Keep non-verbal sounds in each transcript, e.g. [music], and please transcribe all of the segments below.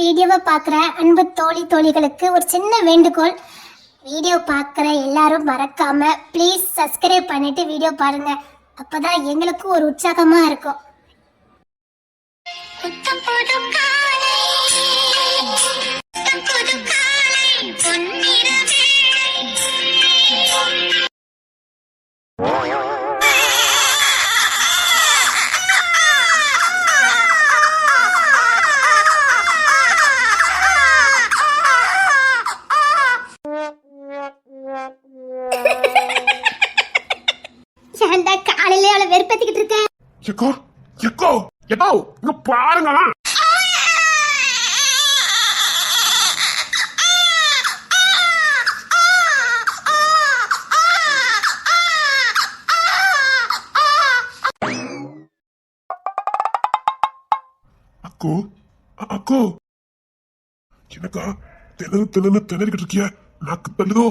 வீடியோவை பார்க்குற அன்பு தோழி தோழிகளுக்கு ஒரு சின்ன வேண்டுகோள். வீடியோ பார்க்குற எல்லாரும் மறக்காம ப்ளீஸ் சப்ஸ்கிரைப் பண்ணிட்டு வீடியோ பாருங்க. அப்பதான் எங்களுக்கும் ஒரு உற்சாகமா இருக்கும். காலை இங்க பாருங்களா அக்கோ அக்கோ. எனக்கா திணறு திணறு திணறிக்கிட்டு இருக்கிய? நாக்கு தள்ளுதோ?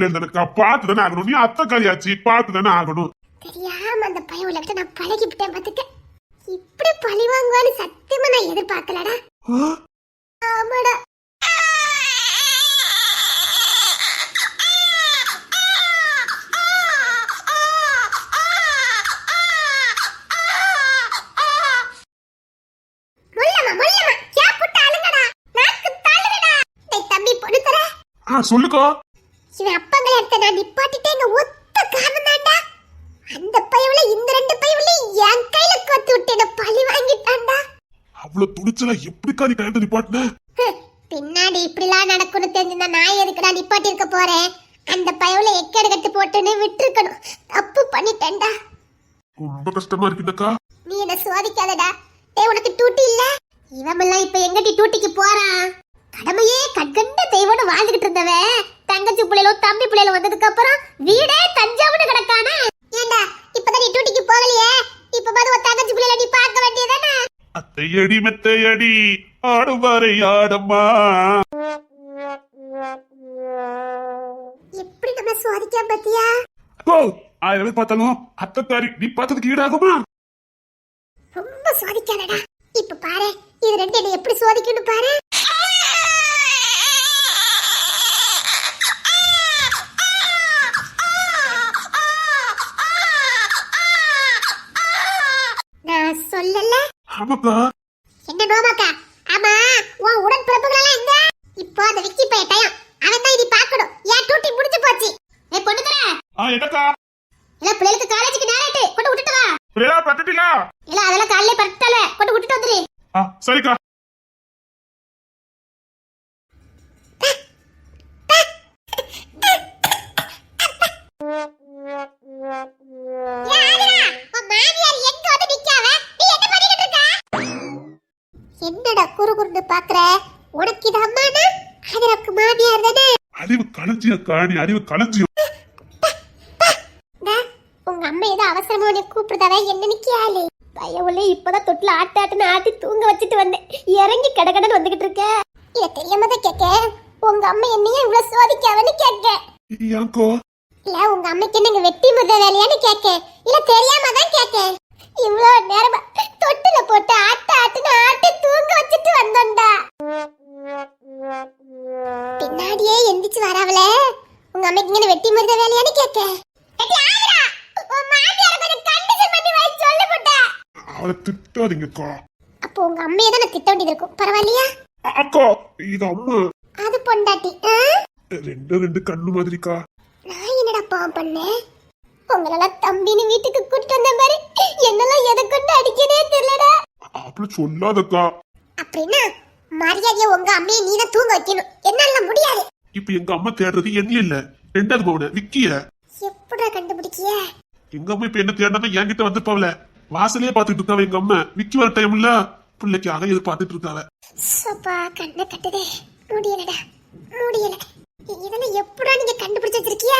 பிள்ளைங்க தானக்கா பார்த்து தானே ஆகணும். நீ அத்தை காரியாச்சு பார்த்து தானே ஆகணும். தெரியாம அந்த பைய உள்ள நான் பழகிவிட்டேன் பாத்துக்க இப்படி பழி வாங்குவான்னு சத்தியமா நான் எதிர்பார்க்கலடா. ஆமாடா. முள்ளமா முள்ளமா கே புட்ட அழுங்கடா நாக்கு தள்ளுடா டேய் தம்பி பொண்ணு தர ஆ சொல்லுக்கா இவன் அப்பங்களை எடுத்த நான் நிப்பாட்டிட்டே இங்க ஒத்த காரணம் தான்டா அந்த பையவுல இந்த ரெண்டு பையவுல என் கையில கொத்து விட்டு என்ன பழி வாங்கிட்டான்டா அவ்வளவு துணிச்சலா எப்படிக்கா நீ கல்யாணத்தை நிப்பாட்டின? பின்னாடி இப்படிலாம் நடக்கும்னு தெரிஞ்சிருந்தா நான் எதுக்குடா நிப்பாட்டி இருக்க போறேன்? அந்த பயவுல எக்கேடு கட்டு போட்டுன்னு விட்டுருக்கணும். தப்பு பண்ணிட்டேன்டா. ரொம்ப கஷ்டமா இருக்குல்லக்கா நீ என்ன சோதிக்காதடா. டேய் உனக்கு டூட்டி இல்ல? இவமெல்லாம் இப்ப எங்கடி டூட்டிக்கு போறான்? கடமையே கண்கண்ட தெய்வம்னு வாழ்ந்துகிட்டு இருந்தவன். தங்கச்சி பிள்ளைகளும் தம்பி பிள்ளைகளும் வந்ததுக்கு அப்புறம் வீடே தஞ்சாவூர்னு கிடக்கானே ஏண்டா இப்பதான் நீ டூட்டிக்கு போகலையே இப்ப பாரு உன் தங்கச்சி பிள்ளைல நீ பார்க்க வேண்டியதானே அத்தையடி மெத்தையடி ஆடும் வரை ஆடம்மா. எப்படி நம்ம சோதிக்க பத்தியா? ஓ ஆயிரம் பேர் பார்த்தாலும் அத்தைக்காரி நீ பார்த்ததுக்கு ஈடாகுமா? ரொம்ப சோதிக்காதடா. இப்ப பாரு இது ரெண்டு என்ன எப்படி சோதிக்கணும் பாரு. நான் சொல்லல. ஆமாக்கா என்ன நோமாக்கா ஆமா உன் உடன் பிறப்புகளெல்லாம் எங்க? இப்போ அந்த விக்கி பைய டயம் அவன் தான் இனி பார்க்கணும். ஏன் டூட்டி முடிஞ்சு போச்சு. ஏ பொண்ணு தர ஆ என்னக்கா? இல்ல பிள்ளைகளுக்கு காலேஜுக்கு நேரட்டு கொண்டு விட்டுட்டு வா. பிரியா பட்டுட்டீங்களா இல்ல அதெல்லாம் காலையில பரட்டல கொண்டு விட்டுட்டு வந்துரு. ஆ சரிக்கா. என்னடா குறு குறுன்னு பாக்குற? உனக்கு இது அம்மானா? அது எனக்கு மாமியார் தானே? அறிவு களஞ்சியக்கா நீ அறிவு களஞ்சியம் டா, உங்க அம்மா ஏதோ அவசரமா உன்னை கூப்பிடுதாவே என்னன்னு கேளு பயவுள்ள இப்பதான் தொட்டில ஆட்டு ஆட்டுன்னு ஆட்டி தூங்க வச்சுட்டு வந்தேன். இறங்கி கடகடன்னு வந்துகிட்டு இருக்க. இத தெரியாம தான் கேட்க உங்க அம்மா என்னையும் இவ்வளவு சோதிக்காவன்னு கேட்க இல்ல உங்க அம்மைக்கு என்னங்க வெட்டி முத வேலையான்னு கேட்க இல்ல தெரியாம தான் கேட்க இவ்வளவு நேரமா தொட்டில போட்டு ஆட்ட ஆட்டுன்னு ஆட்டி தூங்க வச்சுட்டு வந்தோம்டா பின்னாடியே எந்திரிச்சு வரவளே. உங்க அம்மைக்கு இங்க வெட்டி முத வேலையான்னு கேட்க அவளை திட்டாதீங்கக்கா. அப்போ உங்க அம்மையை தான் நான் திட்ட வேண்டியது இருக்கும். பரவாயில்லையா? அக்கா இது அம்மா. அது பொண்டாட்டி? ரெண்டு ரெண்டு கண்ணு மாதிரிக்கா. நான் என்னடா பாவம் பண்ணேன்? உங்களெல்லாம் தம்பின்னு வீட்டுக்கு கூட்டிட்டு வந்த மாதிரி என்னெல்லாம் எதை கொண்டு அடிக்கனே தெரியலடா. அப்படி சொல்லாதக்கா. அப்படின்னா மரியாதையா உங்க அம்மையை நீ தான் தூங்க வைக்கணும். என்னால முடியாது. இப்ப எங்க அம்மா தேடுறது என்ன இல்ல. ரெண்டாவது பவுன விக்கிய? எப்படா கண்டுபிடிக்கிய? எங்க அம்மா இப்ப என்ன தேடினா என்கிட்ட வந்துருப்பாவல வாசலே பாத்துட்டு இருக்காவ எங்க அம்மா. விக்கி வர டைம்ல பிள்ளைக்காக இது பாத்துட்டு இருக்காவ? சப்பா கண்ணை கட்டுதே. முடியலடா. முடியல இதெல்லாம் எப்படா நீங்க கண்டுபிடிச்சு வச்சிருக்கிய?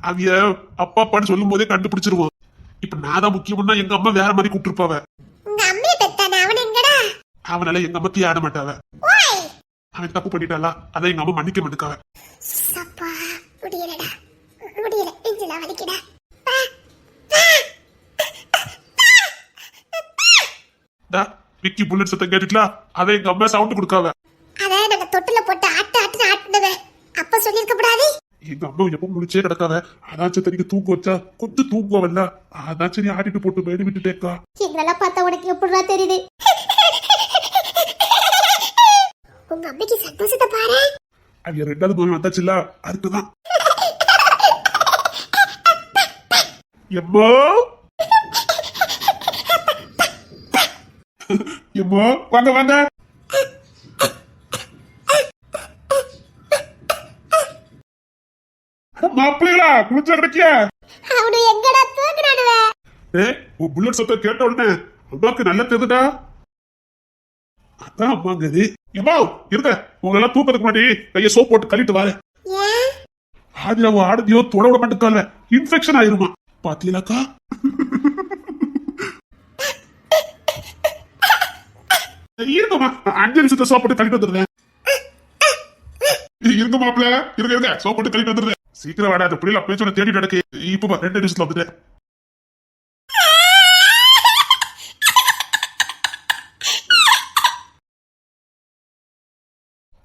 அவிய அப்பா அப்பான்னு சொல்லும் போதே கண்டுபிடிச்சிருவோம். இப்ப நான் தான் முக்கியம்னா எங்க அம்மா வேற மாதிரி கூப்பிட்டுருப்பாவ. உங்க அம்மைய பெத்தானே? அவன் எங்கடா? அவனால எங்க அம்மா ஆட மாட்டாவ. அவன் தப்பு பண்ணிட்டாளா? அதை எங்க அம்மா மன்னிக்க மாட்டுக்காவ. சப்பா முடியலடா. முடியல. நெஞ்சில வலிக்குடா. டா விக்கி புல்லட் சத்தம் கேட்டுட்டா அதை எங்க அம்மா சவுண்ட் கொடுக்காவ. அத நாங்க தொட்டுல போட்டு ஆட்டு ஆட்டுன்னு ஆட்டுனவே. அப்ப சொல்லிருக்க கூடாது. எங்க அம்மா எப்ப முடிச்சே கிடக்காவ அதான் சரி தூங்க வச்சா கொஞ்சம் தூங்குவல்ல அதான் சரி ஆட்டிட்டு போட்டு மேடி விட்டுட்டேக்கா. எங்களெல்லாம் பார்த்தா உனக்கு எப்படிடா தெரியுது? உங்க அம்மைக்கு சந்தோஷத்தை பாரு. அவிய ரெண்டாவது மூவி வந்தாச்சுல்ல அதுக்குதான். எம்மோ? எம்மோ வாங்க வாங்க. மாப்பிள்ளைகளா? குளிச்சா கிடைக்கிய அவனு எங்கடா தூக்குனானுவ? ஏ உன் புல்லட் சத்தம் கேட்ட உடனே அம்மாக்கு நல்லா தெரியுதா? அதான் அம்மாங்க இது எம்மா இருங்க. உங்க எல்லாம் தூக்கத்துக்கு முன்னாடி கைய சோப் போட்டு கழிட்டு வாரு ஏன்? ஆதிராவோ ஆடதியோ தொட விட மாட்டேக்கால இன்ஃபெக்ஷன் ஆயிருமா? பாத்தீங்களாக்கா? இருங்கம்மா. அஞ்சு நிமிஷத்தை சோப் போட்டு கழிட்டு வந்துடுறேன். இருங்க மாப்பிள இருங்க இருங்க. சோப் போட்டு கழிட்டு வந்துடுறேன். சீக்கிரம் வாடா அந்த புள்ளைல பேச்சோட தேடி நடக்கு இப்ப ரெண்டு நிமிஷத்துல வந்துட்டேன்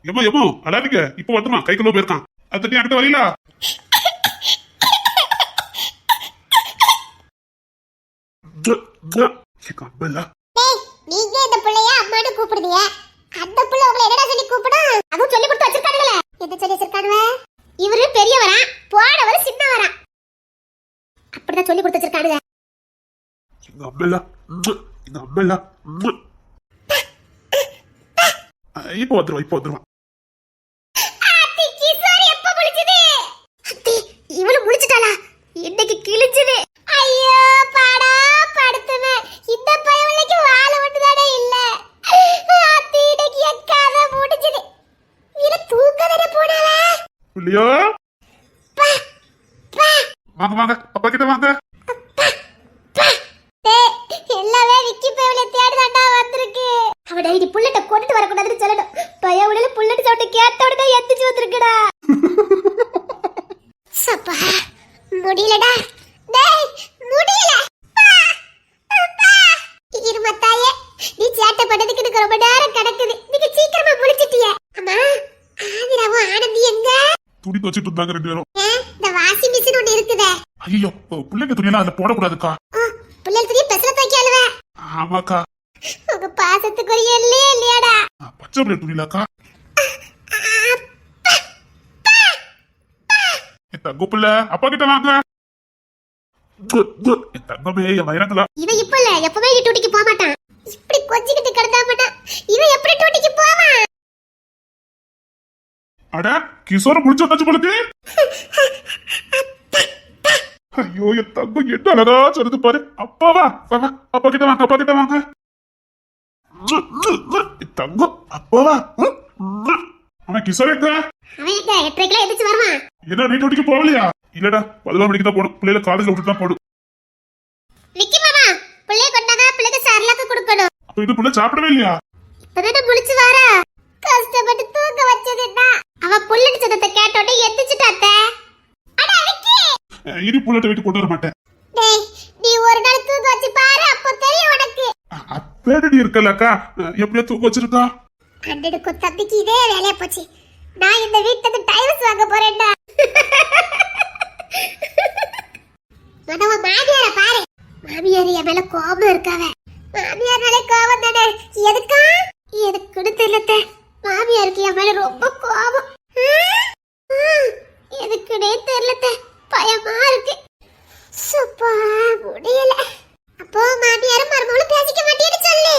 எம்மா எம்மோ அழாதீங்க. இப்ப வந்துருமா கை கழுவ போயிருக்கான். அது தட்டி அங்கிட்ட வரீங்களா? எங்க நீங்க இந்த பிள்ளைய அம்மான்னு கூப்பிடுதீங்க அந்த பிள்ளை உங்களை என்னடா சொல்லி கூப்பிடும் அதுவும் சொல்லி கொடுத்து வச்சிருக்கானுங்களே எது சொல்லி வச்சிருக்கானுவ இவரு பெரியவரா போனவர் சின்னவரா அப்படிதான் சொல்லி கொடுத்து வச்சிருக்கானுங்க உம். அஹ், இப்ப வந்துருவா இப்ப வந்துருவா அத்தி கிசாரி எப்ப முழிச்சது அத்தி இவளு முழிச்சிட்டாளா இன்னைக்கு கிழிச்சது ஐயோ பாடா படுத்துமே இந்த பயவளைக்கு வாழ ஒண்ணுதானே இல்ல அத்தி இன்னைக்கு என் கதை முடிஞ்சது இவ தூக்க தானே போனாவ இல்லையோ வாங்க வாங்க அப்பா கிட்ட வாங்க டேய், எல்லாமே விக்கி பயவளை தேடுதாண்டா வந்திருக்கு அவட இது புல்லட்ட கொண்டுட்டு வரக்கூடாதுன்னு சொல்லணும் பயவளையில புல்லட்டு சவுண்ட் கேட்ட உடனே எந்திரிச்சு வந்திருக்குடா சப்பா முடியலடா டேய் முடியல பா, அப்பா. இருமா தாயே நீ சேட்டை எனக்கு ரொம்ப நேரம் கிடக்குது. நீங்க சீக்கிரமா முடிச்சிட்டிய அம்மா ஆதிராவும் ஆனந்தி எங்க? துணி துவச்சிட்டு இருந்தாங்க ரெண்டு பேரும். இந்த வாஷிங் மிஷின் ஒண்ணு இருக்குதே. ஐயோ பிள்ளைங்க துணியெல்லாம் அதுல போடக்கூடாதுக்கா. பிள்ளைகள் துணி பெசல துவைக்காளுவ ஆமாக்கா. உங்க பாசத்துக்கு ஒரு இல்லையாடா. பச்சை பிள்ளை துணியிலக்கா. தங்க பிள்ளை அப்பா கிட்ட வாங்க. தங்கமே என் வைரங்களா இவன் இப்ப இல்ல எப்பவே இங்க டூட்டிக்கு போக மாட்டான் இப்படி கொஞ்சிக்கிட்டு கிடந்தா மாட்டான் இவன் எப்படி டூட்டிக்கு போவான்? அட கிஷோர முடிச்சு வந்தாச்சு பொழுது ஐயோ என் தங்கம் என்ன அழகா சொல்லுது பாரு. அப்பாவா வா, வா, அப்பா கிட்ட வாங்க அப்பா கிட்ட வாங்க. தங்கம் அப்பாவா அவன் கிஷோர் எங்க? அவன் எங்க எட்டரைக்கெல்லாம் எந்திரிச்சு வருவான்? என்ன நைட் ஒட்டிக்கு போகலையா? இல்லடா பதினொரு மணிக்கு தான் போகணும். பிள்ளைல காலேஜ்ல விட்டு தான் போடும் விக்கி மாமா பிள்ளைய கொண்டாங்க பிள்ளைக்கு சரலாக்கு கொடுக்கணும் அப்ப இது பிள்ளை சாப்பிடவே இல்லையா? இப்பதானே முழிச்சு வாரா? கஷ்டப்பட்டு தூங்க வச்சதுன்னா அவன் புல்லட்டு சத்தத்தை கேட்ட உடனே எந்திரிச்சுட்டாத்த அட விக்கி அஹ் இனி புள்ளட்ட வீட்டு கொண்டு வர மாட்டேன். டேய் நீ ஒரு நாள் தூங்க வச்சு பாரு அப்போ தெரியும் உனக்கு. அப்பேடி இருக்கலக்கா எப்படியோ தூக்க வச்சிருக்கா? அண்ணனுக்கும் தம்பிக்கு இதே வேலையா போச்சு. நான் இந்த வீட்டுக்கு டைவர்ஸ் வாங்க போறேன்டா. மனவ மாமியார பாரு. மாமியார் என் மேல கோபம் இருக்காவ. மாமியார் மேல கோபம் தானே? எதுக்கா? எதுக்குன்னு தெரியல மாமியாருக்கு என் மேல ரொம்ப கோபம். எதுக்குனே தெரியலத்த பயமா இருக்கு. சுப்பா முடியல அப்போ மாமியாரும் மருமகளும் பேசிக்க மாட்டேன்னு சொல்லு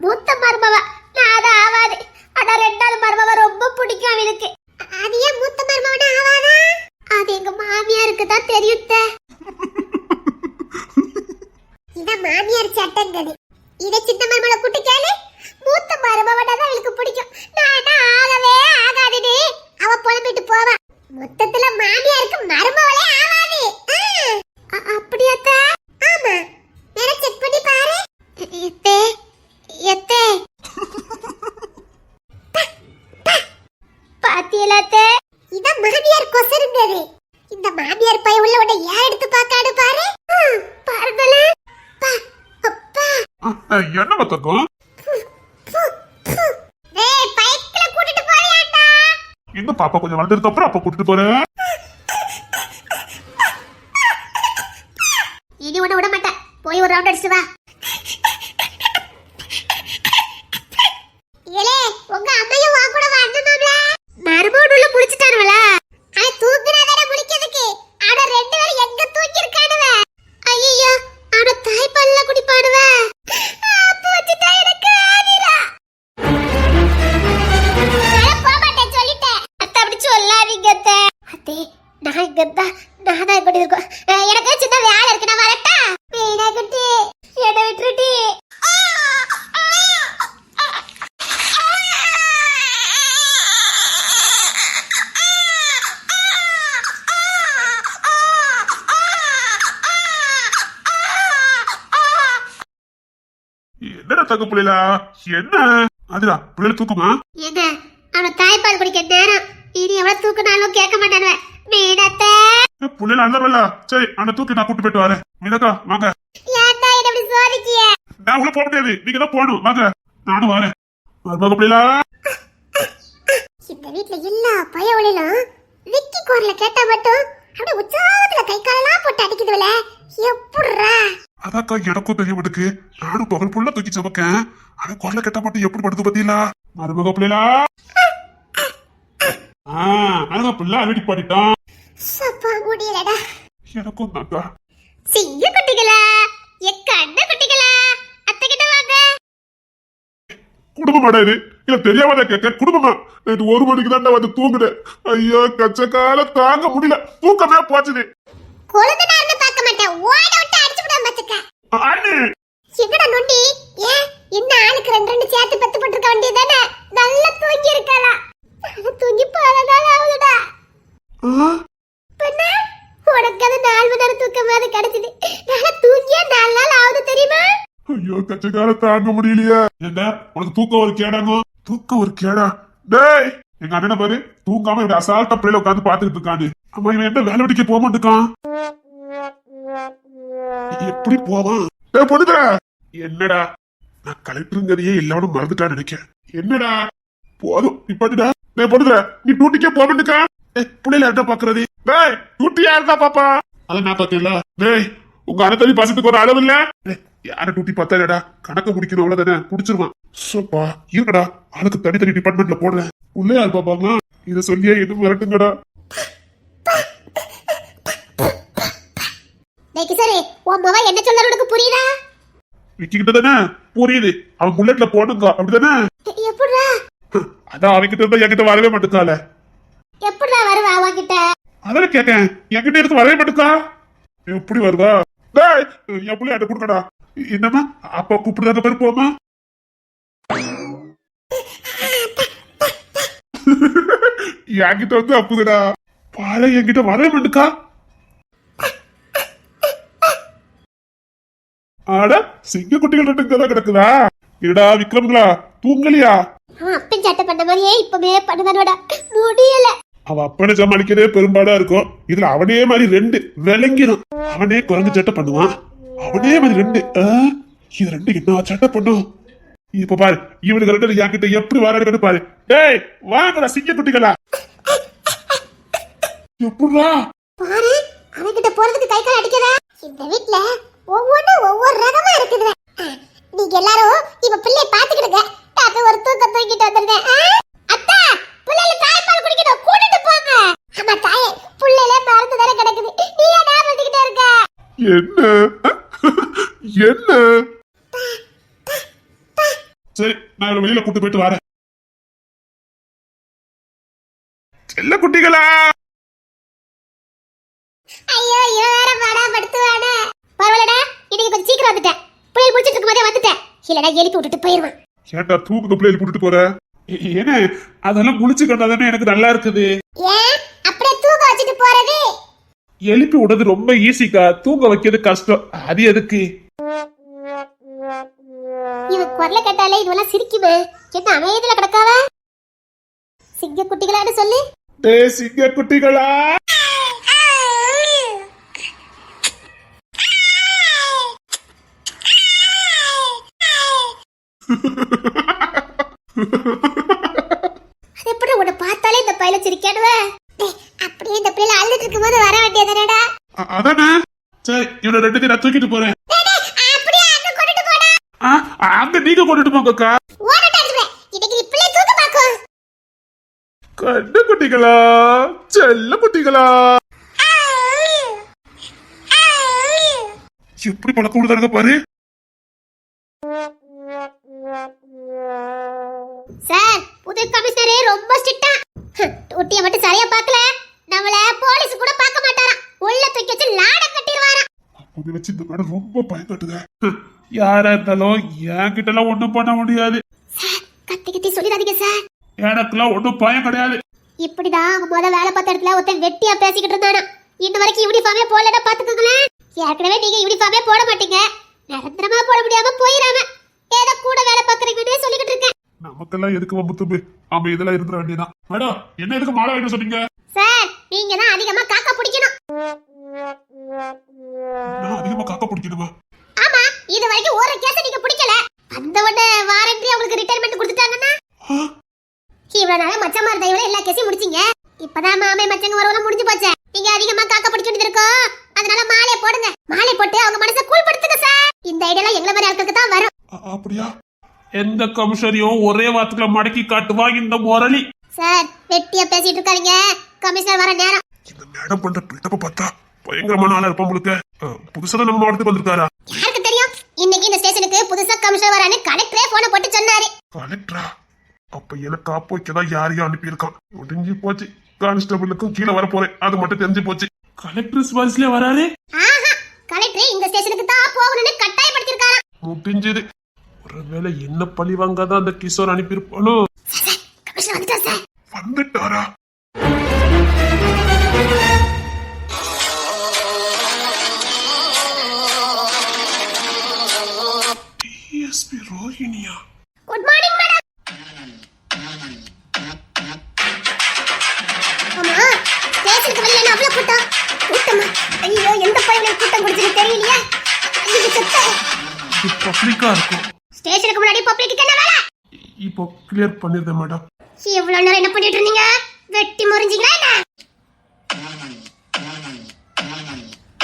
மூத்த மருமவ நான் அது ஆவாது ஆனா ரெண்டாவது மருமவ ரொம்ப பிடிக்கும் அவனுக்கு அது ஏன் மூத்த மருமவன ஆவாதா அது எங்க மாமியாருக்கு தான் தெரியும் இத மாமியார் சேட்டை என்ன தக்கம் டேய் பைக்ல கூட்டிட்டு போறியாடா இன்னும் பாப்பா கொஞ்சம் வளர்ந்ததுக்கு அப்புறம் அப்ப கூட்டிட்டு போறேன். இனி உன்னை விட மாட்டேன். போய் ஒரு ரவுண்ட் அடிச்சு வா. ஏலே உங்க அம்மையும் வா கூட வரணும்ல மறுபடியும் உள்ள என்னடா தங்க பிள்ளைல என்ன? அதுடா பிள்ளைல தூக்குமா? என்ன அவன தாய்ப்பால் குடிக்க நேரம். இனி எவ்வளவு தூக்குனாலும் கேட்க மாட்டானுவ. மீனத்தை பிள்ளைல அந்தரல சரி அந்த தூக்கி நான் கூட்டு போயிட்டு வரேன். மீனக்கா வாங்க. ஏன்டா என்ன இப்படி சோதிக்கிய? நான் உள்ள போக முடியாது. நீங்க தான் போகணும். வாங்க. நானும் வரேன். மருமக பிள்ளைலா இந்த வீட்ல எல்லா பயவளிலும் விக்கி குரல கேட்டா மட்டும் அப்படியே உற்சாகத்துல கை காலெல்லாம் போட்டு அடிக்குதுல. எப்படிரா அதாக்கா எனக்கும் தெரிய மாட்டுக்கு நானும் பகல் புள்ள தூக்கி சமைக்கேன். அவன் குரலை கட்ட மட்டும் எப்படி படுத்து பத்தியிலா மருமக பிள்ளைலா ஆ அழகா பிள்ளை வீட்டுக்கு பாடிட்டான் சப்பா முடியலடா. எனக்கும் தாக்கா சிங்க குட்டிகளா குடும்பமாடா இது. இல்ல தெரியாம கேட்க குடும்பமா நேற்று ஒரு மணிக்கு தான் வந்து தூங்குறேன் ஐயோ கச்ச கால தாங்க முடியல. தூக்கமே போச்சுது. கொழுந்தனார்னு பார்க்க மாட்டேன். ஓட விட்டு அடிச்சு விடாம பாத்துக்க. அண்ணே எங்கடா நொண்டி? ஏன்? என்ன ஆளுக்கு ரெண்டு ரெண்டு சேர்த்து பத்து போட்டுருக்க வேண்டியதானே நல்லா தூங்கி இருக்கலா நல்லா தூங்கி பல நாள் ஆகுதுடா. பண்ண உனக்கு அது நாலு மணி நேரம் தூக்கமாவது கிடைச்சது. நல்லா தூங்கியா? நாலு நாள் ஆகுது தெரியுமா? ஐயோ கச்ச தாங்க முடியலையே. என்ன? உனக்கு தூக்கம் ஒரு கேடாங்க? தூக்கம் ஒரு கேடா? டேய் எங்க அண்ணனை பாரு. தூங்காம இப்படி அசால்ட்டா பிள்ளைல உட்காந்து பாத்துக்கிட்டு இருக்கானு. அம்மா இவன் என்ன வேலை வெடிக்க போக மாட்டுக்கான்? எப்படி போவான்? டேய் பொண்ணுதா! என்னடா? நான் கலெக்டருங்கிறதையே எல்லாரும் மறந்துட்டான்னு நினைக்கிறேன். என்னடா? போதும். நிப்பாட்டுடா டேய் பொண்ணுதா நீ டூட்டிக்கே போக மாட்டுக்கா. ஏய் பிள்ளைல யார்டா பாக்குறது? டேய் டூட்டி யாருடா பாப்பா. அத நான் பாத்தீங்களா டேய் உங்க அனத்தடி பாசத்துக்கு ஒரு அளவு இல்ல? யார டூட்டி பார்த்தா கணக்க முடிக்கணும் அவ்வளவுதானே புடிச்சிருவான். சோப்பா இருக்கடா அதுக்கு தனித்தனி டிபார்ட்மெண்ட்ல போடுறேன். உள்ளே யார் பாப்பாங்க இத சொல்லியே எதுவும் மிரட்டுங்கடா கிசாரி உன் முகம் என்ன உனக்கு புரியுதா? தானே? புரியுது. அவன் புல்லட்ல போடுங்க. அப்படிதானே எப்படிடா? அதான் அவன்கிட்ட இருந்தா என்கிட்ட வரவே மாட்டுக்கால எப்படிடா வருவா அவன்கிட்ட? அதான கேட்டேன். என்கிட்ட இருந்து வரவே மாட்டுக்கா? எப்படி வருவா. டேய் என் புள்ளைய கொடுக்கடா. என்னம்மா அப்பா கூப்பிடுறாங்க பேர் போமா என்கிட்ட வந்து அப்புதுடா. பாலை என்கிட்ட வரவே மாட்டுக்கா ஆட சிங்க குட்டிகள் ரெண்டு தான் கிடக்குதா? இருடா விக்ரம்களா தூங்கலையா? அப்பன் சட்டை பண்ண மாதிரியே இப்பவே பண்ணுதானோட. முடியல. அவன் அப்பனை சமாளிக்கிறதே பெரும்பாடா இருக்கும். இதுல அவனே மாதிரி ரெண்டு விளங்கிடும் அவனே குரங்கு சட்டை பண்ணுவான். அவனே மாதிரி ரெண்டு இது ரெண்டு என்ன சட்டை பண்ணும்? இப்ப பாரு இவனுக்கு ரெண்டு என்கிட்ட எப்படி வராடுன்னு பாரு. டேய் வாங்கடா சிங்க குட்டிகளா எப்படா பாரு அவன்கிட்ட போறதுக்கு கை கால் அடிக்கதா இந்த வீட்ல ஒவ்வொன்னு ஒவ்வொரு ரகமா இருக்குது நீங்க எல்லாரும் இவ பிள்ளைய பாத்துக்கிடுங்க நான் ஒரு தூக்கம் தூக்கிட்டு வந்துருந்தேன் பிள்ளைல தாய்ப்பால் குடிக்கணும் கூட்டிட்டு போங்க. ஆமா தாயே பிள்ளைல மறந்து தானே கிடக்குது. நீ ஏன் ஞாபகம் வச்சுக்கிட்டே இருக்க. என்ன? என்ன? சரி நான் இவளை வெளியில கூட்டு போயிட்டு வரேன். செல்ல குட்டிகளா! ஐயோ இவன் வேற படுத்துவானே பரவாயில்லடா இன்னைக்கு கொஞ்சம் சீக்கிரம் வந்துட்டேன். புயல் முடிச்சிட்டு இருக்கும் போதே வந்துட்டேன். இல்லடா எழுப்பி விட்டுட்டு போயிருவான் ஏன்டா தூக்கு பிள்ளைகள் கூட்டிட்டு போற? ஏன்னா அதெல்லாம் குளிச்சு கண்டாதானே எனக்கு நல்லா இருக்குது. எழுப்பி விடுறது ரொம்ப ஈஸிக்கா தூங்க வைக்கிறது கஷ்டம். அது எதுக்கு? இவன் குரல கேட்டாலே இதுவெல்லாம் சிரிக்குமே. என்ன அமையதுல கிடக்காவ? சிங்க குட்டிகளான்னு சொல்லு. டே சிங்க குட்டிகளா [laughs] அது எப்படி உன்னை பார்த்தாலே இந்த பையில சிரிக்கானுவ? அப்படியே இந்த பிள்ளை அழுது இருக்கும்போது வர வேண்டியதானடா அதானே? சரி இவனை ரெண்டு நான் தூக்கிட்டு போறேன். அப்படியே அங்க நீங்க கொண்டுட்டு போங்க அக்கா. ஓடட்டா இருக்கிறேன் இன்னைக்கு நீ பிள்ளை தூக்க பாக்கும் கண்ணு குட்டிகளா செல்ல குட்டிகளா. எப்படி பழக்கம் விடுதாருங்க பாரு. புது கமிஷனரே ரொம்ப ஸ்ட்ரிக்ட்டா டூட்டிய மட்டும் சரியா பார்க்கல. நம்மள போலீஸ் கூட பார்க்க மாட்டாராம். உள்ள தூக்கி வச்சு லாடம் கட்டிடுவாராம். அப்படி வச்சு இந்த மேடம் ரொம்ப பயந்துட்டுங்க யாரா இருந்தாலும் என்கிட்ட எல்லாம் ஒண்ணும் பண்ண முடியாது. கத்தி கத்தி சொல்லிடாதீங்க சார். எனக்கெல்லாம் ஒண்ணும் பயம் கிடையாது. இப்படிதான் அவங்க முத வேலை பார்த்த இடத்துல ஒருத்தன் வெட்டியா பேசிக்கிட்டு இருந்தானா இன்ன வரைக்கும் யூனிஃபார்மே போடலன்னா பாத்துக்கோங்களேன் ஏற்கனவே நீங்க யூனிஃபார்மே போட மாட்டீங்க. நிரந்தரமா போட முடியாம போயிடாம ஏதோ கூட வேலை பாக்குறீங்கன்னு சொல்லிக்கிட்டு இருக்கேன். நமக்கெல்லாம் எதுக்கு வம்பு தும்பு? அவன் இதெல்லாம் இருந்துட வேண்டியதான் மேடம் என்ன எதுக்கு மாலை வேணும் சொன்னீங்க? சார் நீங்க தான் அதிகமா காக்கா பிடிக்கணும். நான் அதிகமா காக்க பிடிக்கணுமா? ஆமா இது வரைக்கும் ஒரு கேஸ் நீங்க பிடிக்கல. அந்த உடனே வாரண்டி உங்களுக்கு ரிட்டையர்மெண்ட் கொடுத்துட்டாங்கன்னா? இவ்வளவு நாளா மச்சமார் தயவுல எல்லா கேஸையும் முடிச்சீங்க? இப்பதான் மாமே மச்சங்க வரவெல்லாம் முடிஞ்சு போச்சு. நீங்க அதிகமா காக்கா பிடிக்க வேண்டியது இருக்கும் அதனால மாலை போடுங்க. மாலை போட்டு அவங்க மனசை கூழ்படுத்துங்க சார். இந்த ஐடியா எங்களை மாதிரி ஆட்களுக்கு தான் வரும் அப்படியா? எந்த கமிஷனையும் ஒரே வாரத்துக்குள்ள மடக்கி காட்டுவா இந்த முரளி? சார் வெட்டியா பேசிட்டு இருக்காதீங்க. கமிஷனர் வர நேரம். இந்த மேடம் பண்ற பில்டப்ப பார்த்தா பயங்கரமான ஆளா இருப்பான் உங்களுக்கு புதுசா நம்ம மாவட்டத்துக்கு வந்திருக்காரா? யாருக்கு தெரியும்? இன்னைக்கு இந்த ஸ்டேஷனுக்கு புதுசா கமிஷனர் வரான்னு கலெக்டரே போன போட்டு சொன்னாரு. கலெக்டரா அப்ப எனக்கு காப்பு வைக்கதான் யாரையும் அனுப்பியிருக்கான். முடிஞ்சு போச்சு. கான்ஸ்டபிளுக்கும் கீழே வர போறேன். அது மட்டும் தெரிஞ்சு போச்சு. கலெக்டர் வாய்ஸ்லயே வராரு? ஆஹா கலெக்டர் இந்த ஸ்டேஷனுக்கு தான் போகணும்னு கட்டாயப்படுத்திருக்காராம் முடிஞ்சது ஒருவேளை என்ன பழி வாங்காதான் அந்த கிஷோர் அனுப்பியிருப்பானோ? வந்துட்டார்? டிஎஸ்பி ரோஹிணியா? குட் மார்னிங் மேடம் ஆமா ஸ்டேஷனுக்கு வெளியில என்ன அவ்வளவு கூட்டம். கூட்டமா? ஐயோ எந்த பையனை கூட்டம் குடிச்சுன்னு தெரியலையே. பப்ளிக்கா இருக்கும் ஸ்டேஷனுக்கு முன்னாடி பப்ளிக்கு என்ன வேலை இப்போ கிளியர் பண்ணிருந்தேன் மேடம் இவ்வளவு நேரம் என்ன பண்ணிட்டு இருந்தீங்க? வெட்டி முறிஞ்சீங்களா என்ன?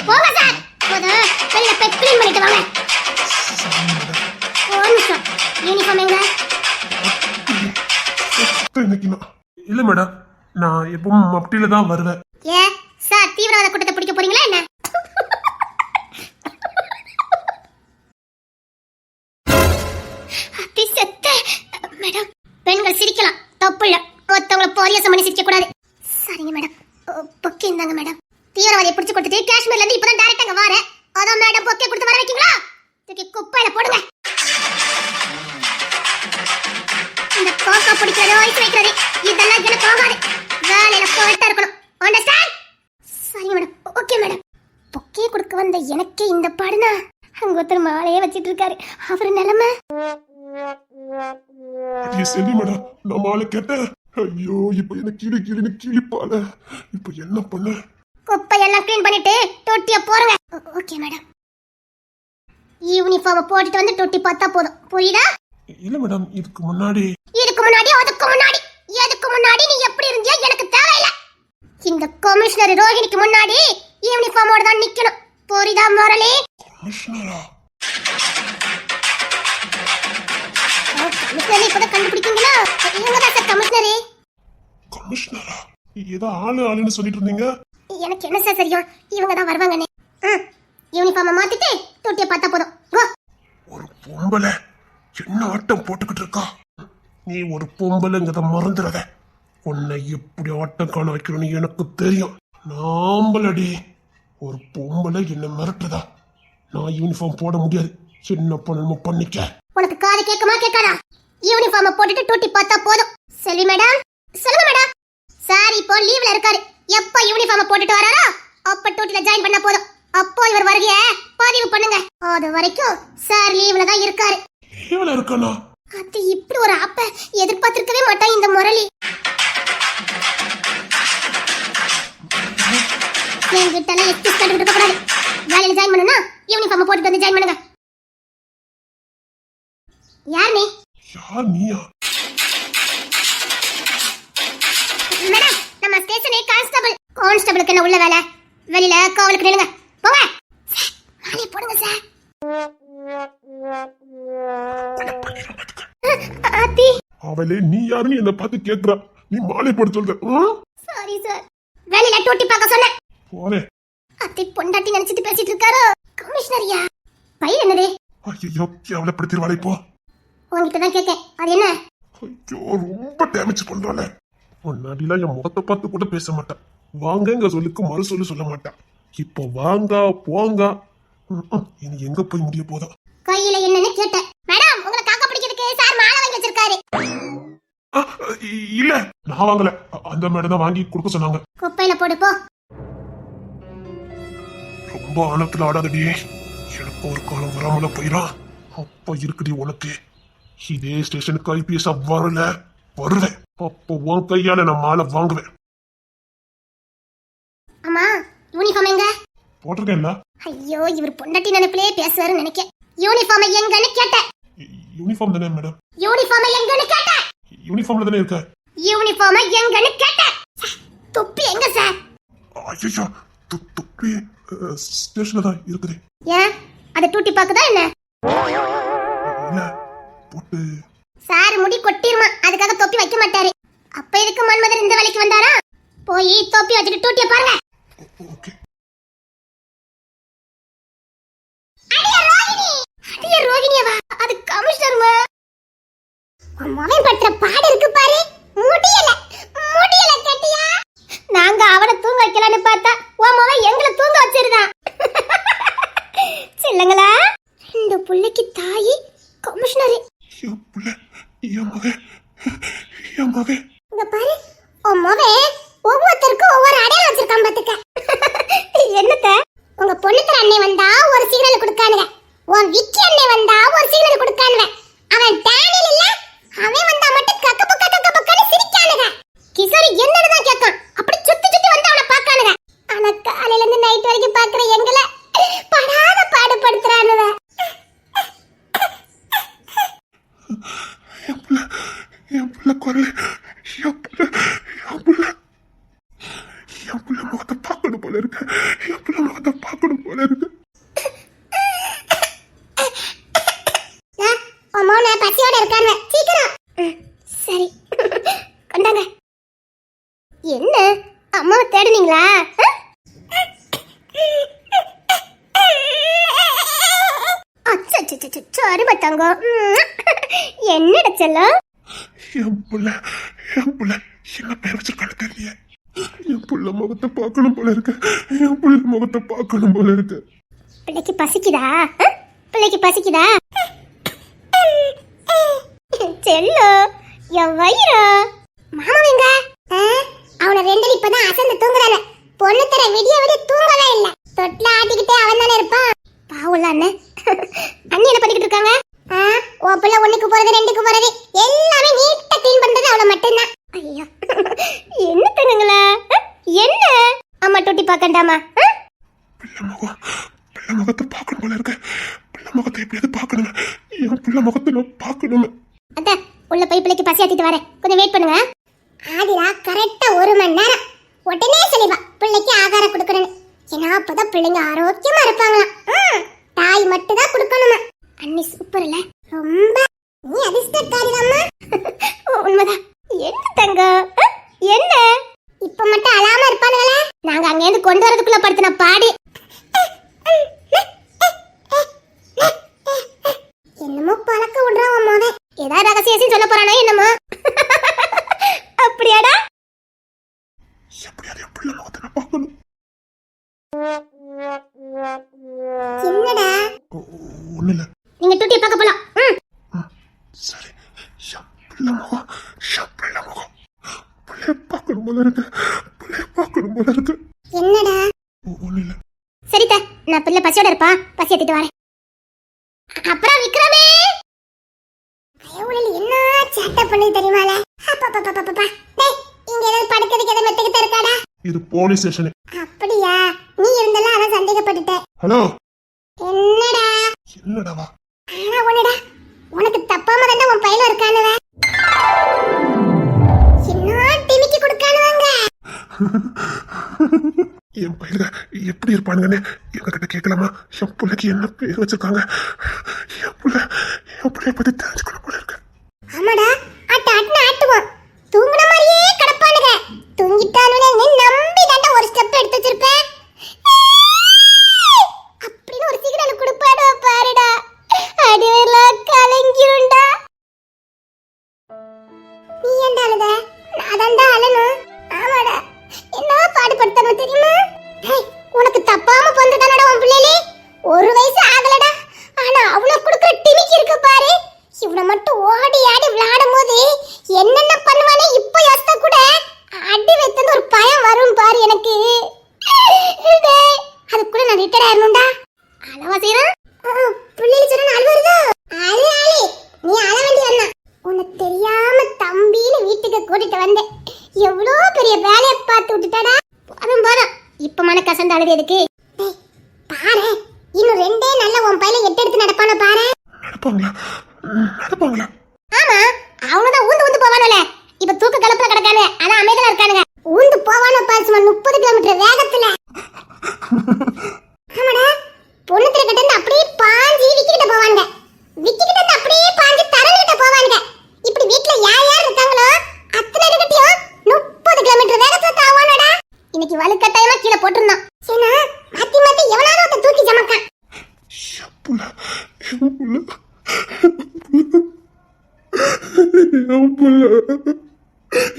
போங்க சார் போது. வெளியில போய் க்ளீன் பண்ணிட்டு வாங்க. யூனிஃபார்ம் எங்க? இன்னைக்கு நான் இல்ல மேடம் நான் எப்பவும் மப்டியில தான் வருவேன். ஏ சார் தீவிரவாத கூட்டத்தை பிடிக்க போறீங்களா என்ன? செத்த. மேடம் பெண்கள் சிரிக்கலாம் தப்பு இல்ல மொத்தவங்கள பரியாசம் பண்ணி சிரிக்க கூடாது சரிங்க மேடம். பொக்கே இருந்தாங்க மேடம். தீவிரவாதியை பிடிச்சு கொடுத்துட்டு காஷ்மீர்ல இருந்து இப்பதான் டைரக்ட் அங்க வரேன். அதான் மேடம் பொக்கே கொடுத்து வர வைக்கீங்களா? தூக்கி குப்பையில போடுங்க. இந்த கோக்கா பிடிக்கிறது ஐஸ் வைக்கிறது இதெல்லாம் எனக்கு ஆகாது. வேலையில போயிட்டா இருக்கணும். அண்டர்ஸ்டாண்ட் சரி மேடம். Okay madam. பொக்கே கொடுக்க வந்த எனக்கே இந்த பாடுனா அங்க ஒருத்தர் மாலையே வச்சிட்டு இருக்காரு. அவர் நிலைமை? செல்வி மேடம் நான் மாலை கேட்டேன் ஐயோ இப்ப என்ன கிளி கிளின்னு கிளிப்பால இப்ப என்ன பண்ண? குப்பையெல்லாம் க்ளீன் பண்ணிட்டு தொட்டிய போறங்க ஓகே மேடம் யூனிஃபார்ம் போட்டுட்டு வந்து தொட்டி பார்த்தா போதும். புரியுதா? இல்ல மேடம் இதுக்கு முன்னாடி. இதுக்கு முன்னாடி அதுக்கு முன்னாடி. எதுக்கு முன்னாடி? நீ எப்படி இருந்தியோ எனக்கு தேவையில்ல. இந்த கமிஷனர் ரோஹிணிக்கு முன்னாடி யூனிஃபார்மோட தான் நிக்கணும். புரியுதா முரளி? கமிஷனரா கமிஷனரே இப்பதான் கண்டுபிடிக்கீங்களா? இவங்க தான் சார் கமிஷனரே கமிஷனரா ஏதோ ஆளு ஆளுன்னு சொல்லிட்டு இருந்தீங்க? எனக்கு என்ன சார் தெரியும் இவங்க தான் வருவாங்கன்னு யூனிஃபார்மை மாத்திட்டு தொட்டியை பார்த்தா போதும். ஒரு பொம்பளை. என்ன ஆட்டம் போட்டுக்கிட்டு இருக்கா? நீ ஒரு பொம்பளைங்கிறத மறந்துடாத. உன்னை எப்படி ஆட்டம் காண வைக்கணும்னு எனக்கு தெரியும். நாம்பளடி. ஒரு பொம்பளை என்ன மிரட்டுதா? நான் யூனிஃபார்ம் போட முடியாது. என்ன பண்ணணுமோ பண்ணிக்க. உனக்கு காது கேட்குமா கேட்காதா யூனிஃபார்மை போட்டுட்டு டூட்டி பார்த்தா போதும். செல்வி மேடம் சொல்லுங்க மேடம். சார் இப்போ லீவ்ல இருக்காரு. எப்ப யூனிஃபார்மை போட்டுட்டு வராரோ அப்ப டூட்டில ஜாயின் பண்ணா போதும். அப்போ இவர் வருகைய பதிவு பண்ணுங்க. அது வரைக்கும் சார் லீவ்ல தான் இருக்காரு. இவ்வளவு இருக்கானா அது இப்படி ஒரு ஆப்ப எதிர்பார்த்திருக்கவே மாட்டான் இந்த முரளி. என்கிட்ட எல்லாம் எக்ஸ்கியூஸ் கண்டுபிடிக்க கூடாது. வேலையில ஜாயின் பண்ணணும்னா யூனிஃபார்ம் போட்டுட்டு வந்து ஜாயின் பண்ணுங்க. யார் நீ? யார் நீயா? அவளே நீ யாருன்னு என்ன பார்த்து கேக்குறா நீ மாலை போட சொல்ற? சாரி சார் வெளியில டூட்டி பார்க்க சொன்னேன். போறேன். அத்தை பொண்டாட்டி நினைச்சிட்டு பேசிட்டு இருக்காரோ? கமிஷனரியா பையன் என்னது? ஐயோ கேவலப்படுத்திடுவாளே இப்போ உங்ககிட்ட தான் கேட்கேன். அது என்ன? ஐயோ ரொம்ப டேமேஜ் பண்றாள. முன்னாடிலாம் என் முகத்தை பார்த்து கூட பேச மாட்டான் வாங்கங்க சொல்லுக்கு மறு சொல்லு சொல்ல மாட்டான் இப்போ வாங்க போங்க. இனி எங்க போய் முடிய போதா? கையில என்னன்னு கேட்டேன். மேடம் உங்களை காக்கா பிடிக்கிறதுக்கு சார் மாலை வாங்கி வச்சிருக்காரு. இல்ல. நான் வாங்கல. அந்த மேடம் தான் வாங்கி கொடுக்க சொன்னாங்க. குப்பையில போடு போ. ரொம்ப ஆழத்துல ஆடாதடி. எனக்கு ஒரு காலம் வராமல போயிடும் அப்ப இருக்குடி உனக்கு. இதே ஸ்டேஷனுக்கு ஐபிஎஸ் வரல. வருவேன் அப்போ உன் கையால நான் மாலை வாங்குவேன். அம்மா யூனிஃபார்ம் எங்க? போட்டிருக்கேன்ல ஐயோ இவர் பொண்டாட்டி நினைப்பிலே பேசுவாருன்னு நினைக்கேன். யூனிஃபார்ம் எங்கன்னு கேட்டேன். யூனிஃபார்ம் தானே மேடம் யூனிஃபார்ம் எங்கன்னு கேட்டேன். யூனிஃபார்ம்ல தானே இருக்க? யூனிஃபார்ம் எங்கன்னு கேட்டேன். தொப்பி எங்க சார்? ஐயோ துப்பி ஸ்டேஷன்ல தான் இருக்குது. ஏன்? அதை டூட்டி பாக்குதா என்ன? இல்ல போட்டு. சார் முடி கொட்டிருமா. அதுக்காக தொப்பி வைக்க மாட்டாரு. அப்ப எதுக்கு மன்மதன் இந்த வேலைக்கு வந்தாரா? போய் தொப்பி வச்சுட்டு டூட்டிய பாருங்க. ஓகே. அடியே ரோகிணியவா? அது கமிஷனர்மா? மகன் பற்ற பாடு இருக்கு பாரு. முடியல. முடியல கேட்டியா. நாங்க அவனை தூங்க வைக்கலாம்னு பார்த்தா உன் மகன் எங்களை தூங்க வச்சிருந்தான் செல்லுங்களா ரெண்டு புள்ளைக்கு தாயி கமிஷனரு. என் புள்ள என் மகன் என் மகன். இங்க பாரு உன் மகன் ஒவ்வொருத்தருக்கும் ஒவ்வொரு அடையாளம் வச்சிருக்கான் பாத்துக்க. என்னத்த? உங்க பொண்ணுத்தர அண்ணே வந்தா ஒரு சிக்னல் கொடுக்கானுங்க உன் விக்கி அண்ணே வந்தா ஒரு சிக்னல் கொடுக்கானுங்க அவன் டேனியல் இல்ல அவன் வந்தா மட்டும் கக்க பக்க கக்க பக்கன்னு சிரிக்கானுங்க. கிஷோர் என்னன்னு கேட்கான் அப்படி சுத்தி சுத்தி வந்து அவனை பார்க்கானுங்க. ஆனா காலையில இருந்து நைட் வரைக்கும் பாக்குற எங்களை படாத பாடுபடுத்துறானுங்க. என் பிள்ளை என் புள்ள குரல் என் புள்ள என் புள்ள என் புள்ள முகத்தை பார்க்கணும் போல இருக்கு என் புள்ள முகத்தை பார்க்கணும் போல இருக்கு உன் மௌன பசியோட இருக்காங்க சீக்கிரம் ம், சரி கொண்டாங்க என்ன அம்மாவை தேடுனீங்களா அச்சோ தங்கம் என்னடா செல்லம் என் புள்ள என் புள்ள என்ன பேர் வச்சிருக்கான்னு தெரியல என் புள்ள முகத்தை பார்க்கணும் போல இருக்கு என் புள்ள முகத்தை பார்க்கணும் போல இருக்கு பிள்ளைக்கு பசிக்குதா ஆ? பிள்ளைக்கு பசிக்குதா செல்லோ என் வயிறா மாமா எங்க ஆ? அவன ரெண்டு இப்பதான் அசந்து தூங்குறான பொண்ணு தர விடிய விடிய தூங்கவே இல்ல தொட்டில ஆட்டிக்கிட்டே அவன் தானே இருப்பான் பாவுல அண்ணன் அண்ணி என்ன பண்ணிக்கிட்டு இருக்காங்க ஆ, உன் பிள்ளை ஒண்ணுக்கு போறது ரெண்டுக்கு போறது எல்லாமே நீட்டா க்ளீன் பண்றது அவள மட்டும்தான் ஐயோ என்ன தங்கங்களா ஆ? என்ன அம்மா தொட்டி பார்க்கண்டாமா ஆ? பிள்ளை முகம் பிள்ளை முகத்தை பார்க்கணும் போல இருக்கு பிள்ளை முகத்தை எப்படியாவது பார்க்கணுமே என் பிள்ளை முகத்தை நான் பார்க்கணுமே அத்தை உள்ள போய் பிள்ளைக்கு பசி ஆத்திட்டு வரேன் கொஞ்சம் வெயிட் பண்ணுங்க ஆதிரா கரெக்டா ஒரு மணி நேரம் உடனே சொல்லிவா பிள்ளைக்கு ஆகாரம் கொடுக்கணும் ஏன்னா அப்பதான் பிள்ளைங்க ஆரோக்கியமா இருப்பாங்களாம் ம், தாய் மட்டும் தான் கொடுக்கணுமா அண்ணி சூப்பர் இல்ல ரொம்ப நீ அதிர்ஷ்டக்காரிதாம்மா உண்மைதான் என்ன தங்கம் அ, என்ன இப்ப மட்டும் அழாம இருப்பானுங்களே நாங்க அங்க இருந்து கொண்டு வரதுக்குள்ள படுத்தின பாடு என்னமோ பழக்க விடுறான் உன் ஏதாவது ரகசியம் சொல்ல போறானோ என்னமோ அப்படியாடா எப்படியாவது என் பிள்ளை முகத்தை நான் பார்க்கணும் என்னடா ஒன்றும் இல்லை நீங்க டூட்டி பார்க்க போலாம் ம் சரி என் பிள்ளை முகம் என் பிள்ளை முகம் பிள்ளைய பார்க்கணும் போல இருக்கு பிள்ளைய பார்க்கணும் போல இருக்கு என்னடா ஒன்றும் இல்லை சரிதா நான் பிள்ளை பசியோட இருப்பா பசி எடுத்துட்டு வரேன் அப்புறம் விக்ரமே பயவுளில் என்ன சேட்டை பண்ணி தெரியுமால அப்பப்பப்பப்பப்பா டேய் இங்க ஏதாவது படுக்கிறதுக்கு ஏதாவது மெத்துக்கிட்ட இருக்காடா இது போலீஸ் ஸ்டேஷனு. அப்படியா? நீ இருந்தெல்லாம் அதான் சந்தேகப்பட்டுட்ட ஹலோ? என்னடா? என்னடாவா ஆனா ஒண்ணுடா உனக்கு தப்பாம தாண்டா உன் பையில இருக்கானுவ. என்ன டிமிக்கி கொடுக்கானுவாங்க. [laughs] என் பையனுங்க எப்படி இருப்பானுங்கன்னு எங்ககிட்ட கேட்கலாமா என் பிள்ளைக்கு என்ன பேர் வச்சிருக்காங்க? என் பிள்ளை என் பிள்ளைய பத்தி தெரிஞ்சுக்கணும் போல இருக்கு. ஆமாடா ஆட்ட ஆட்டுன ஆட்டுவோம் தூங்குன மாதிரியே கிடப்பானுங்க. தூங்கிட்டானுனே நீ நம்பி ஸ்டெப் எடுத்து வச்சிருப்பேன். அப்படின்னு ஒரு சிக்னல் கொடுப்பாடா பாருடா. அடிவெல்லாம் கலங்கிருண்டா நீ ஏன்டா அழுத? நான் தாண்டா அழணும். ஆமாடா. என்ன பாடுபடுத்தணும் தெரியுமா? ஹேய், உனக்கு தப்பாம பொந்துதானடா உன் பிள்ளைலே? ஒரு வயசு ஆகலடா. ஆனா அவ்வளவு கொடுக்குற டிமிக்கி இருக்கு பாரு. இவனை மட்டும் ஓடி ஆடி விளையாடும் போது என்னென்ன பண்ணுவானே இப்ப யோசித்தா கூட அடி வைத்தது ஒரு பயம் வரும் பாரு எனக்கு. அதுக்குள்ள நான் ரிட்டர்ட் ஆயிரணும்டா. அளவா செய்யறா பிள்ளைங்க சொன்ன அழு வருதோ? அழு அழு நீ அழ வேண்டிய அண்ணா. உன்னை தெரியாம தம்பின்னு வீட்டுக்கு கூட்டிட்டு வந்தேன். எவ்வளோ பெரிய வேலையை பார்த்து விட்டுட்டாடா. போதும் போதும். இப்போ மன கசந்து அழுது எதுக்கு டேய், பாரு இன்னும் ரெண்டே நல்ல உன் பையனை எட்டு எடுத்து நடப்பான பாரு நடப்பாங்களா ம், நடப்பாங்களா ஆமா அவனுதான் ஊந்து ஊந்து போவானுல இப்ப தூக்க கலப்புல கிடக்கானு ஆனா அமைதியா இருக்கானுங்க ஊந்து போவானு பாரு சும்மா முப்பது கிலோமீட்டர் வேகத்துல ஆமாடா பொண்ணு திரை கிட்ட இருந்து அப்படியே பாஞ்சு விக்கிட்ட போவானுங்க விக்கிட்ட இருந்து அப்படியே பாஞ்சு தரங்கிட்ட போவானுங்க இப்படி வீட்ல யார் யார் இருக்காங்களோ அத்தனை இருக்கட்டையும் முப்பது கிலோமீட்டர் வேகத்துல தாவானடா இன்னைக்கு வலுக்கட்டாயமா கீழே போட்டிருந்தோம் ஏன்னா மாத்தி மாத்தி எவனாலும் ஒருத்தன் தூக்கி சமக்கான் என் புள்ள என் புள்ள என் புள்ள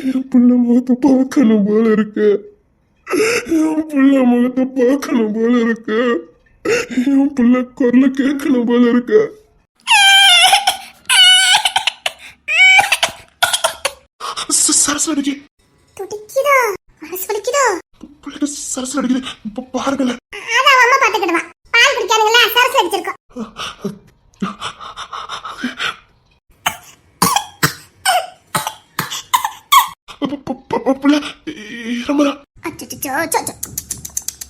என் புள்ள முகத்தை பார்க்கணும் போல இருக்கு. என் புள்ள முகத்தை பார்க்கணும் போல இருக்கு. என் புள்ள குரல கேட்கணும் போல இருக்கு. ச- சரசு அடிக்கி. துடிக்குதோ? மனசு வலிக்குதோ? பிள்ளைக்கு சரசு அடிக்குது. இப்ப பாருங்களேன் அதான் அம்மா பாத்துக்கிடுவா பால் குடிக்காதுங்களா அடிச்சிருக்கோம் ப- ப- ப- புள்ள இரமரா அச்சச்சோ, சோ, சோ.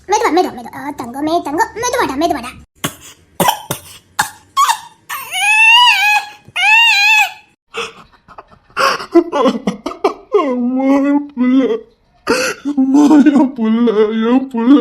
மெதுவா மெதுவா மெதுவா. தங்கமே தங்கம் மெதுவாடா மெதுவாடா அம்மா என் புள்ள. அம்மா என் புள்ள என் புள்ள.